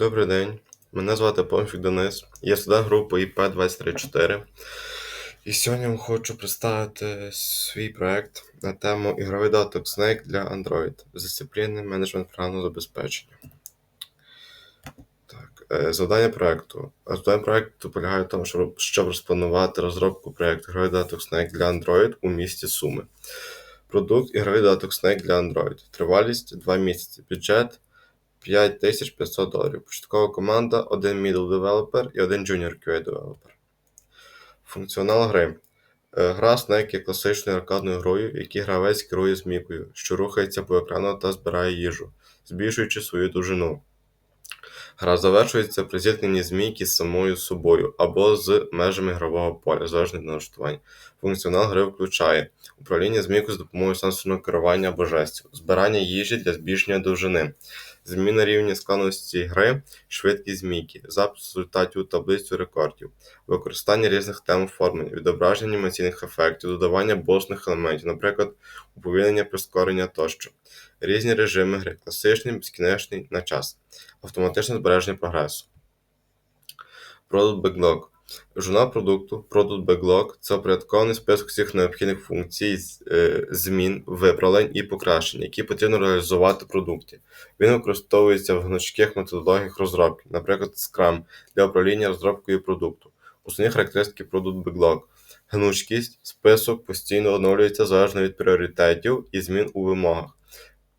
Добрий день, мене звати Помфік Денис, я студент групи ІП-234. І сьогодні я хочу представити свій проект на тему ігровий додаток Snake для Android з дисципліни менеджмент програмного забезпечення. Так, е, завдання проекту. Завдання проекту полягає в тому, щоб, розпланувати розробку проекту ігровий додаток Snake для Android у місті Суми. Продукт ігровий додаток Snake для Android. Тривалість 2 місяці. Бюджет 5500 доларів. Початкова команда, один middle developer і один junior QA developer. Функціонал гри. Е, Гра Snake є класичною аркадною грою, в якій гравець керує змійкою, що рухається по екрану та збирає їжу, збільшуючи свою довжину. Гра завершується при зіткненні змійки з самою собою або з межами ігрового поля, залежно від налаштувань. Функціонал гри включає управління змійкою з допомогою сенсорного керування або жестів, збирання їжі для збільшення довжини, зміна рівня складності гри, швидкість змійки, запис результатів у таблицю рекордів, використання різних тем оформлення, відображення анімаційних ефектів, додавання бонусних елементів, наприклад, уповільнення прискорення тощо, різні режими гри, класичний, безкінечний на час, автоматичне збереження прогресу. Product Backlog. Журнал продукту Product Backlog – це упорядкований список всіх необхідних функцій, е, змін, виправлень і покращень, які потрібно реалізувати в продукті. Він використовується в гнучких методологіях розробки, наприклад, Scrum для управління розробкою продукту. Основні характеристики Product Backlog. Гнучкість, список постійно оновлюється залежно від пріоритетів і змін у вимогах.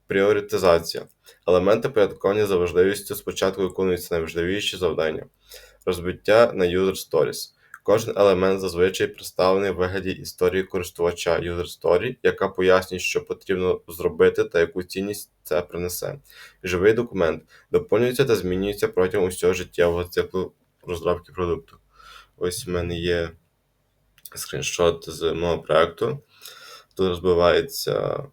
Пріоритизація. Елементи порядкування за важливістю спочатку виконуються найважливіші завдання. Розбиття на User Stories. Кожен елемент зазвичай представлений в вигляді історії користувача User Story, яка пояснює, що потрібно зробити та яку цінність це принесе. Живий документ доповнюється та змінюється протягом усього життєвого циклу розробки продукту. Ось у мене є скріншот з мого проекту. Тут розбивається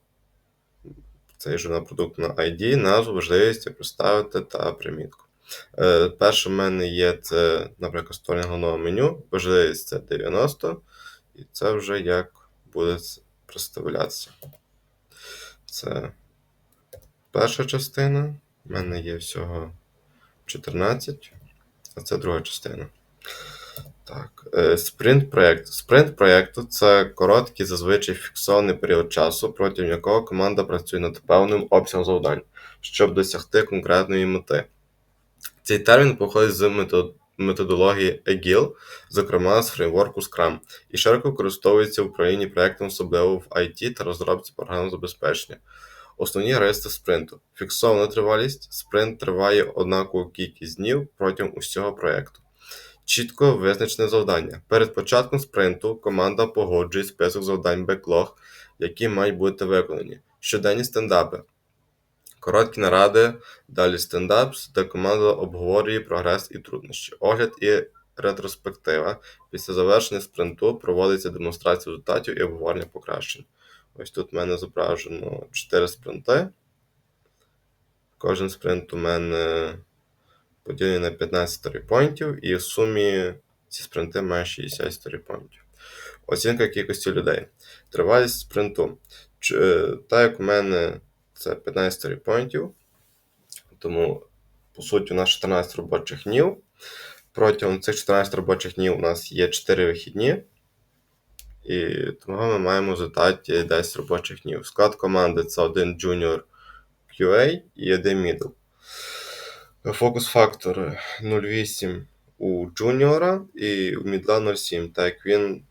цей журнал продукт на ID, назву, важливість, представити та примітку. Е, Перше в мене є це, наприклад, створення головного меню, важливість це 90, і це вже як буде представлятися. Це перша частина. У мене є всього 14, а це друга частина. Так, е, спринт проєкту. Спринт проєкту це короткий, зазвичай фіксований період часу, протягом якого команда працює над певним обсягом завдань, щоб досягти конкретної мети. Цей термін походить з метод- методології Agile, зокрема з фреймворку Scrum, і широко використовується в управлінні проєктом, особливо в IT та розробці програмного забезпечення. Основні риси спринту. Фіксована тривалість. Спринт триває однакову кількість днів протягом усього проєкту. Чітко визначене завдання. Перед початком спринту команда погоджує список завдань беклог, які мають бути виконані. Щоденні стендапи. Короткі наради, далі стендапс, де команда обговорює прогрес і труднощі. Огляд і ретроспектива. Після завершення спринту проводиться демонстрація результатів і обговорення покращень. Ось тут в мене зображено 4 спринти. Кожен спринт у мене поділений на 15 сторіпойнтів, і в сумі ці спринти мають 60 сторіпойнтів. Оцінка кількості людей. Тривалість спринту. Е, Так як у мене це 15 сторіпойнтів, тому, по суті, у нас 14 робочих днів. Протягом цих 14 робочих днів у нас є 4 вихідні. І тому ми маємо в результаті 10 робочих днів. Склад команди це один junior QA і один middle. Фокус-фактор 0,8 у джуніора і у мідла 0,7, так як він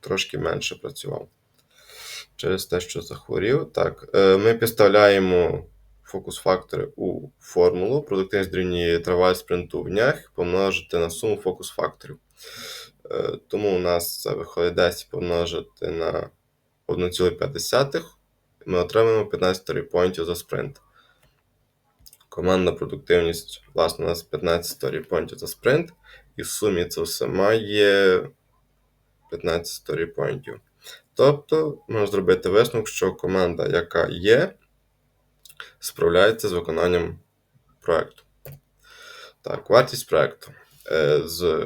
трошки менше працював. Через те, що захворів. Так, е, ми підставляємо фокус-фактори у формулу. Продуктивність дорівнює тривалість спринту в днях помножити на суму фокус-факторів. Е, Тому у нас це виходить 10 помножити на 1,5. Ми отримаємо 15 сторіпойнтів за спринт. Командна продуктивність, власне, у нас 15 сторіпойнтів за спринт, і в сумі це все має 15 сторіпойнтів. Тобто, можна зробити висновок, що команда, яка є, справляється з виконанням проекту. Так, вартість проекту. Е, З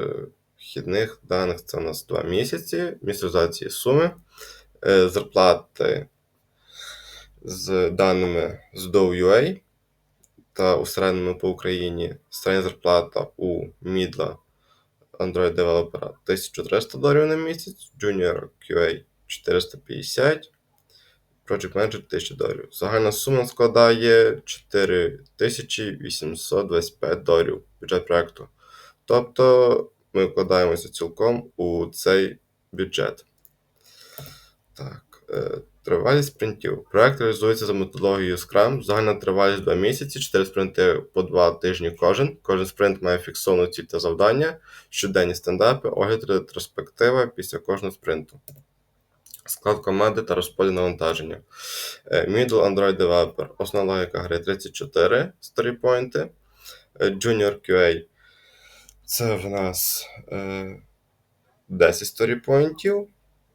вхідних даних це у нас 2 місяці, місцевізації суми, Е, зарплати з даними з DOUA та у середньому по Україні середня зарплата у мідла Android девелопера 1300 доларів на місяць, Junior QA 450, Project Manager 1000 доларів. Загальна сума складає 4825 доларів бюджет проекту. Тобто ми вкладаємося цілком у цей бюджет. Так, е, тривалість спринтів. Проект реалізується за методологією Scrum. Загальна тривалість 2 місяці, 4 спринти по 2 тижні кожен. Кожен спринт має фіксовану ціль та завдання, щоденні стендапи, огляд ретроспектива після кожного спринту. Склад команди та розподіл навантаження. Е, Middle Android Developer. Основна логіка гри 34 сторіпойнти. Е, Junior QA. Це в нас е, 10 сторіпойнтів.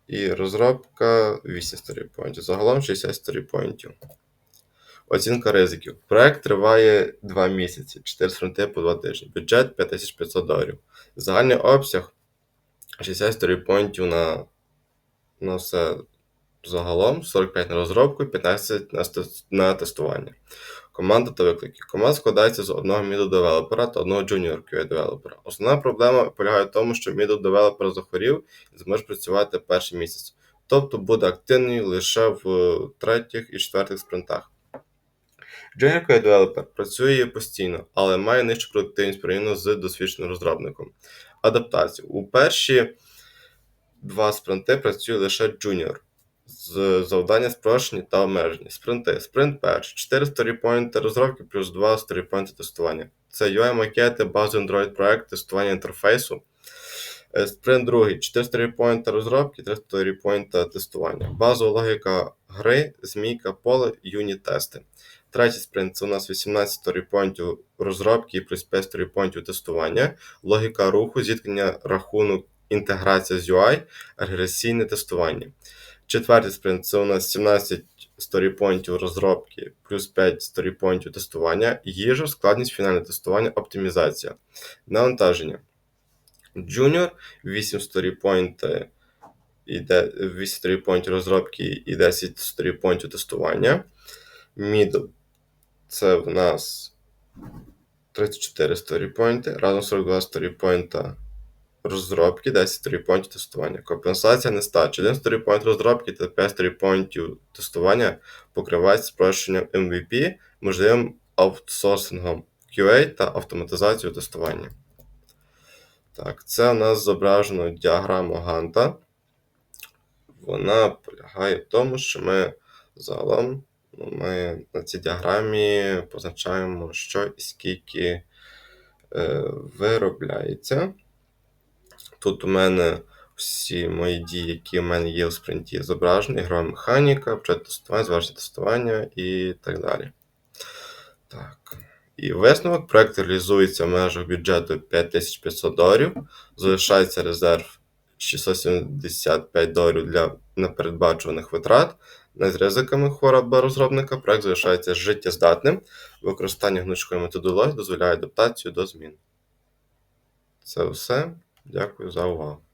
І розробка 8 сторіпойнтів. Загалом 60 сторіпойнтів. Оцінка ризиків. Проект триває 2 місяці, 4 фронти по 2 тижні. Бюджет 5500 доларів. Загальний обсяг 60 сторіпойнтів на, на все загалом, 45 на розробку і 15 на, тестування. Команда та виклики. Команда складається з одного middle девелопера та одного junior QA девелопера. Основна проблема полягає в тому, що middle девелопер захворів і зможе працювати перший місяць. Тобто буде активний лише в е, третіх і четвертих спринтах. Junior QA девелопер працює постійно, але має нижчу продуктивність порівняно з досвідченим розробником. Адаптація. У перші два спринти працює лише junior. З завдання спрощені та обмежені. Спринти. Спринт перший. 4 сторіпойнти розробки плюс 2 сторіпойнти тестування. Це UI макети, базовий Android проект, тестування інтерфейсу. Е, Спринт другий. 4 сторіпойнти розробки, 3 сторіпойнта тестування. Базова логіка гри, змійка, поле, юніт-тести. Третій спринт це у нас 18 сторіпойнтів розробки і плюс 5 сторіпойнтів тестування. Логіка руху, зіткнення рахунок, інтеграція з UI, регресійне тестування. Четвертий спринт це у нас 17 сторіпойнтів розробки, плюс 5 сторіпойнтів тестування, їжа, складність фінальне тестування, оптимізація. Навантаження. Junior 8 сторіпойнти і де- 8 сторіпойнтів розробки і 10 сторіпойнтів тестування. Middle це в нас 34 сторіпойнти, разом 42 сторіпойнта розробки, 10 сторіпойнтів тестування. Компенсація нестачі. 1 сторіпойнт розробки та 5 сторіпойнтів тестування покривають спрощенням MVP, можливим аутсорсингом QA та автоматизацією тестування. Так, це у нас зображено діаграму Ганта. Вона полягає в тому, що ми загалом ну, ми на цій діаграмі позначаємо, що і скільки е, виробляється. Тут у мене всі мої дії, які в мене є у спринті, зображені, ігрова механіка, початок тестування, завершення тестування і так далі. Так. І висновок проект реалізується в межах бюджету 5500 доларів. Залишається резерв 675 доларів для непередбачуваних витрат. Над ризиками хвороби розробника проект залишається життєздатним. Використання гнучкої методології дозволяє адаптацію до змін. Це все. Дякую за увагу.